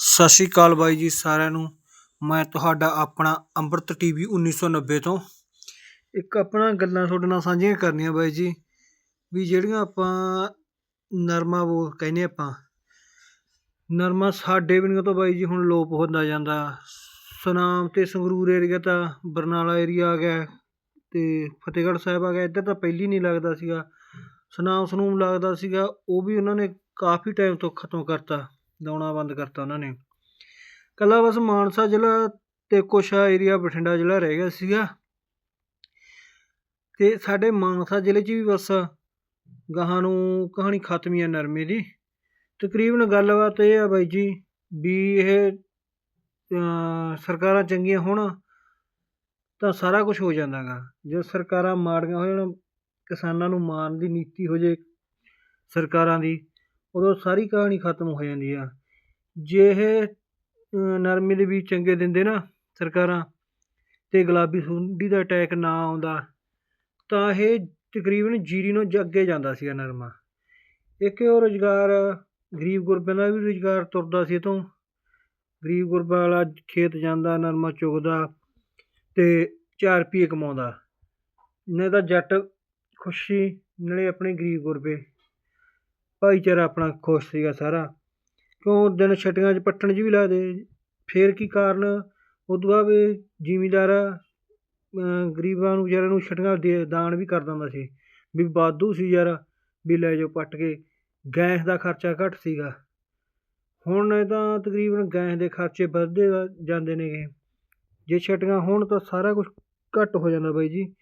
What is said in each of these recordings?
ਸਤਿ ਸ਼੍ਰੀ ਅਕਾਲ ਬਾਈ ਜੀ ਸਾਰਿਆਂ ਨੂੰ। ਮੈਂ ਤੁਹਾਡਾ ਆਪਣਾ ਅੰਮ੍ਰਿਤ ਟੀਵੀ 1990 ਤੋਂ। ਇੱਕ ਆਪਣਾ ਗੱਲਾਂ ਤੁਹਾਡੇ ਨਾਲ ਸਾਂਝੀਆਂ ਕਰਨੀਆਂ ਬਾਈ ਜੀ, ਵੀ ਜਿਹੜੀਆਂ ਆਪਾਂ ਨਰਮਾ ਬੋ ਕਹਿੰਦੇ ਆਪਾਂ। ਨਰਮਾ ਸਾਡੇ ਵੀ ਤੋਂ ਬਾਈ ਜੀ ਹੁਣ ਲੋਪ ਹੁੰਦਾ ਜਾਂਦਾ। ਸੁਨਾਮ ਤੇ ਸੰਗਰੂਰ ਏਰੀਆ ਤਾਂ ਬਰਨਾਲਾ ਏਰੀਆ ਆ ਗਿਆ ਤੇ ਫਤਿਹਗੜ੍ਹ ਸਾਹਿਬ ਆ ਗਿਆ। ਇੱਧਰ ਤਾਂ ਪਹਿਲੀ ਨਹੀਂ ਲੱਗਦਾ ਸੀਗਾ। ਸੁਨਾਮ ਸਨੂਮ ਲੱਗਦਾ ਸੀਗਾ। ਉਹ ਵੀ ਉਹਨਾਂ ਨੇ ਕਾਫੀ ਟਾਈਮ ਤੋਂ ਖਤਮ ਕਰਤਾ। ਲਾਉਣਾ ਬੰਦ ਕਰਤਾ ਉਹਨਾਂ ਨੇ। ਕੱਲਾ ਬਸ ਮਾਨਸਾ ਜ਼ਿਲ੍ਹਾ ਤੇ ਕੁਛ ਏਰੀਆ ਬਠਿੰਡਾ ਜ਼ਿਲ੍ਹਾ ਰਹਿ ਗਿਆ ਸੀਗਾ। ਤੇ ਸਾਡੇ ਮਾਨਸਾ ਜ਼ਿਲ੍ਹੇ 'ਚ ਵੀ ਬਸ ਗਾਹਾਂ ਨੂੰ ਕਹਾਣੀ ਖਤਮ ਹੀ ਆ ਨਰਮੇ ਦੀ। ਤਕਰੀਬਨ ਗੱਲਬਾਤ ਇਹ ਆ ਬਾਈ ਜੀ ਵੀ ਇਹ ਸਰਕਾਰਾਂ ਚੰਗੀਆਂ ਹੋਣ ਤਾਂ ਸਾਰਾ ਕੁਝ ਹੋ ਜਾਂਦਾ ਗਾ ਜੇ ਸਰਕਾਰਾਂ ਮਾੜੀਆਂ ਹੋ ਜਾਣ, ਕਿਸਾਨਾਂ ਨੂੰ ਮਾਰਨ ਦੀ ਨੀਤੀ ਹੋ ਜੇ ਸਰਕਾਰਾਂ ਦੀ ਉਦੋਂ ਸਾਰੀ ਕਹਾਣੀ ਖਤਮ ਹੋ ਜਾਂਦੀ ਆ। ਜੇ ਇਹ ਨਰਮੇ ਦੇ ਬੀਜ ਚੰਗੇ ਦਿੰਦੇ ਨਾ ਸਰਕਾਰਾਂ ਅਤੇ ਗੁਲਾਬੀ ਸੁੰਡੀ ਦਾ ਅਟੈਕ ਨਾ ਆਉਂਦਾ, ਤਾਂ ਇਹ ਤਕਰੀਬਨ ਜੀਰੀ ਨੂੰ ਅੱਗੇ ਜਾਂਦਾ ਸੀਗਾ ਨਰਮਾ। ਇੱਕ ਉਹ ਰੁਜ਼ਗਾਰ, ਗਰੀਬ ਗੁਰਬਿਆਂ ਦਾ ਵੀ ਰੁਜ਼ਗਾਰ ਤੁਰਦਾ ਸੀ ਇਹ ਤੋਂ ਗਰੀਬ ਗੁਰਬਾ ਵਾਲਾ ਖੇਤ ਜਾਂਦਾ, ਨਰਮਾ ਚੁਗਦਾ ਤੇ 4 ਰੁਪਏ ਕਮਾਉਂਦਾ। ਨਹੀਂ ਤਾਂ ਜੱਟ ਖੁਸ਼ੀ ਨਾਲੇ ਆਪਣੇ ਗਰੀਬ ਗੁਰਬੇ ਭਾਈਚਾਰਾ ਆਪਣਾ ਖੁਸ਼ ਸੀਗਾ ਸਾਰਾ। ਕਿਉਂ ਦਿਨ ਛਟੀਆਂ 'ਚ ਪੱਟਣ 'ਚ ਵੀ ਲੱਗਦੇ ਫਿਰ ਕੀ ਕਾਰਨ? ਉਦੋਂ ਬਾਅਦ ਵੀ ਜ਼ਿਮੀਂਦਾਰ ਗਰੀਬਾਂ ਨੂੰ ਵਿਚਾਰਿਆਂ ਨੂੰ ਛਟੀਆਂ ਦੇ, ਦਾਨ ਵੀ ਕਰ ਦਿੰਦਾ ਸੀ। ਵੀ ਵਾਧੂ ਸੀ ਯਾਰ, ਵੀ ਲੈ ਜਾਓ ਪੱਟ ਕੇ। ਗੈਸ ਦਾ ਖਰਚਾ ਘੱਟ ਸੀਗਾ। ਹੁਣ ਇਹ ਤਾਂ ਤਕਰੀਬਨ ਗੈਸ ਦੇ ਖਰਚੇ ਵੱਧਦੇ ਵਾ- ਜਾਂਦੇ ਨੇਗੇ। ਜੇ ਛਟੀਆਂ ਹੋਣ ਤਾਂ ਸਾਰਾ ਕੁਝ ਘੱਟ ਹੋ ਜਾਂਦਾ ਬਾਈ ਜੀ।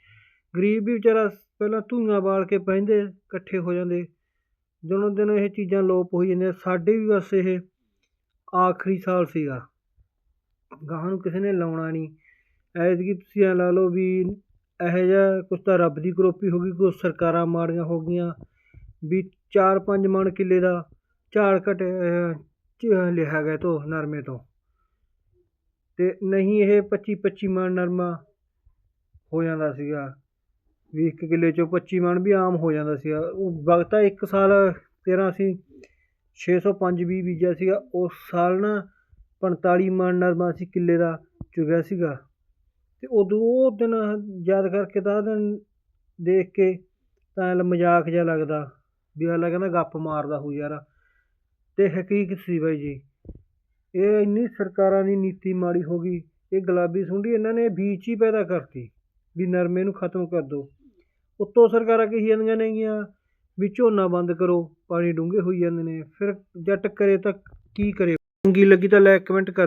ਗਰੀਬ ਵੀ ਵਿਚਾਰਾ ਪਹਿਲਾਂ ਧੂਈਆਂ ਬਾਲ ਕੇ ਬਹਿੰਦੇ, ਇਕੱਠੇ ਹੋ ਜਾਂਦੇ। ਦਿਨੋਂ ਦਿਨ ਇਹ ਚੀਜ਼ਾਂ ਲੋਪ ਹੋਈ ਜਾਂਦੀਆਂ। ਸਾਡੇ ਵੀ ਬਸ ਇਹ ਆਖਰੀ ਸਾਲ ਸੀਗਾ। ਗਾਹਾਂ ਨੂੰ ਕਿਸੇ ਨੇ ਲਾਉਣਾ ਨਹੀਂ। ਐਤਕੀ ਤੁਸੀਂ ਐਂ ਲਾ ਲਓ ਵੀ ਇਹੋ ਜਿਹਾ ਕੁਛ ਤਾਂ ਰੱਬ ਦੀ ਕਰੋਪੀ ਹੋ ਗਈ, ਕੁਛ ਸਰਕਾਰਾਂ ਮਾੜੀਆਂ ਹੋ ਗਈਆਂ। ਵੀ ਚਾਰ ਪੰਜ ਮਣ ਕਿੱਲੇ ਦਾ ਝਾੜ ਘਟ ਲਿਆ ਗਿਆ ਤੋਂ ਨਰਮੇ ਤੋਂ। ਤੇ ਨਹੀਂ ਇਹ 25 25 ਮਣ ਨਰਮਾ ਹੋ ਜਾਂਦਾ ਸੀਗਾ। ਵੀ ਇੱਕ ਕਿੱਲੇ ਚੋਂ 25 ਮਣ ਵੀ ਆਮ ਹੋ ਜਾਂਦਾ ਸੀਗਾ। ਉਹ ਵਕਤਾ ਇੱਕ ਸਾਲ ਤੇਰਾ ਅਸੀਂ 605 ਵੀ ਬੀਜਿਆ ਸੀਗਾ। ਉਸ ਸਾਲ ਨਾ 45 ਮਣ ਨਰਮਾ ਸੀ ਕਿੱਲੇ ਦਾ ਚੁਗਿਆ ਸੀਗਾ। ਤੇ ਉਦੋਂ ਉਹ ਦਿਨ ਯਾਦ ਕਰਕੇ ਤਾਂ ਦਿਨ ਦੇਖ ਕੇ ਤਾਂ ਮਜ਼ਾਕ ਜਿਹਾ ਲੱਗਦਾ ਵੀ ਅਗਲਾ ਕਹਿੰਦਾ ਗੱਪ ਮਾਰਦਾ ਹੋ ਯਾਰ। ਤੇ ਹਕੀਕਤ ਸੀ ਬਾਈ ਜੀ, ਇਹ ਇੰਨੀ ਸਰਕਾਰਾਂ ਦੀ ਨੀਤੀ ਮਾੜੀ ਹੋ ਗਈ, ਇਹ ਗੁਲਾਬੀ ਸੁੰਡੀ ਇਹਨਾਂ ਨੇ ਬੀਜ ਹੀ ਪੈਦਾ ਕਰਤੀ ਵੀ ਨਰਮੇ ਨੂੰ ਖਤਮ ਕਰ ਦਿਓ। ਉੱਤੋਂ ਸਰਕਾਰਾਂ ਕਹੀ ਜਾਂਦੀਆਂ ਨੇਗੀਆਂ? ਵੀ ਝੋਨਾ ਬੰਦ ਕਰੋ, ਪਾਣੀ ਡੂੰਘੇ ਹੋਈ ਜਾਂਦੇ ਨੇ। ਫਿਰ ਜੱਟ ਕਰੇ ਤਾਂ ਕੀ ਕਰੇ? ਚੰਗੀ ਲੱਗੀ ਤਾਂ ਲਾਇਕ ਕਮੈਂਟ ਕਰ ਦਿਓ।